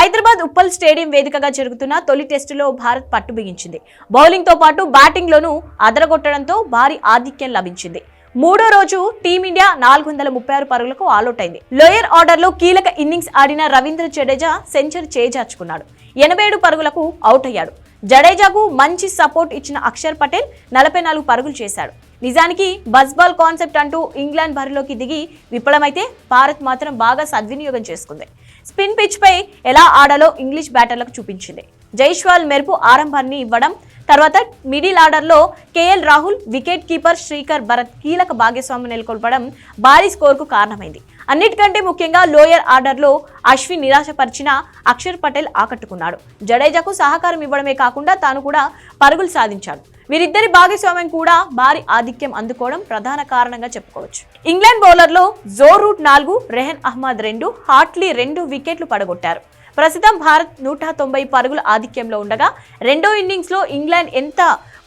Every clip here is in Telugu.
హైదరాబాద్ ఉప్పల్ స్టేడియం వేదికగా జరుగుతున్న తొలి టెస్టులో భారత్ పట్టు బిగించింది. బౌలింగ్తో పాటు బ్యాటింగ్లోనూ అదరగొట్టడంతో భారీ ఆధిక్యం లభించింది. మూడో రోజు టీమిండియా నాలుగు వందల ముప్పై ఆరు పరుగులకు ఆలౌట్ అయింది లోయర్ ఆర్డర్లో కీలక ఇన్నింగ్స్ ఆడిన రవీంద్ర జడేజా సెంచరీ చేజార్చుకున్నాడు. ఎనభై ఏడు పరుగులకు అవుట్ అయ్యాడు. జడేజాకు మంచి సపోర్ట్ ఇచ్చిన అక్షర్ పటేల్ నలభై నాలుగు పరుగులు చేశాడు. నిజానికి బస్బాల్ కాన్సెప్ట్ అంటూ ఇంగ్లాండ్ బరిలోకి దిగి విఫలమైతే భారత్ మాత్రం బాగా సద్వినియోగం చేసుకుంది. స్పిన్ పిచ్ పై ఎలా ఆడాలో ఇంగ్లీష్ బ్యాటర్లకు చూపించింది. జైష్వాల్ మెరుపు ఆరంభాన్ని ఇవ్వడం తర్వాత మిడిల్ ఆర్డర్లో KL Rahul wicket keeper Srikar Bharat కీలక భాగస్వామ్యం నెలకొల్పడం భారీ స్కోర్కు కారణమైంది. అన్నిటికంటే ముఖ్యంగా లోయర్ ఆర్డర్లో అశ్విన్ నిరాశపరిచిన అక్షర్ పటేల్ ఆకట్టుకున్నాడు. జడేజాకు సహకారం ఇవ్వడమే కాకుండా తాను కూడా పరుగులు సాధించాడు. వీరిద్దరి భాగస్వామ్యం కూడా భారీ ఆధిక్యం అందుకోవడం ప్రధాన కారణంగా చెప్పుకోవచ్చు. ఇంగ్లాండ్ బౌలర్లో జో రూట్ నాలుగు రెహన్ అహ్మద్ రెండు హాట్లీ రెండు వికెట్లు పడగొట్టారు. ప్రస్తుతం భారత్ నూట తొంభై పరుగుల ఆధిక్యంలో ఉండగా రెండో ఇన్నింగ్స్లో ఇంగ్లాండ్ ఎంత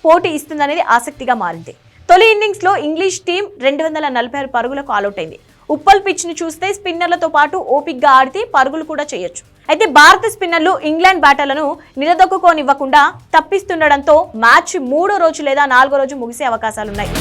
పోటీ ఇస్తుందనేది ఆసక్తిగా మారింది. తొలి ఇన్నింగ్స్లో ఇంగ్లీష్ టీం రెండు వందల నలభై ఆరు పరుగులకు ఆలౌట్ అయింది. ఉప్పల్ పిచ్ని చూస్తే స్పిన్నర్లతో పాటు ఓపిక్గా ఆడితే పరుగులు కూడా చేయొచ్చు. అయితే భారత స్పిన్నర్లు ఇంగ్లాండ్ బ్యాటర్లను నిలదొక్కుకోనివ్వకుండా తప్పిస్తుండడంతో మ్యాచ్ మూడో రోజు లేదా నాలుగో రోజు ముగిసే అవకాశాలున్నాయి.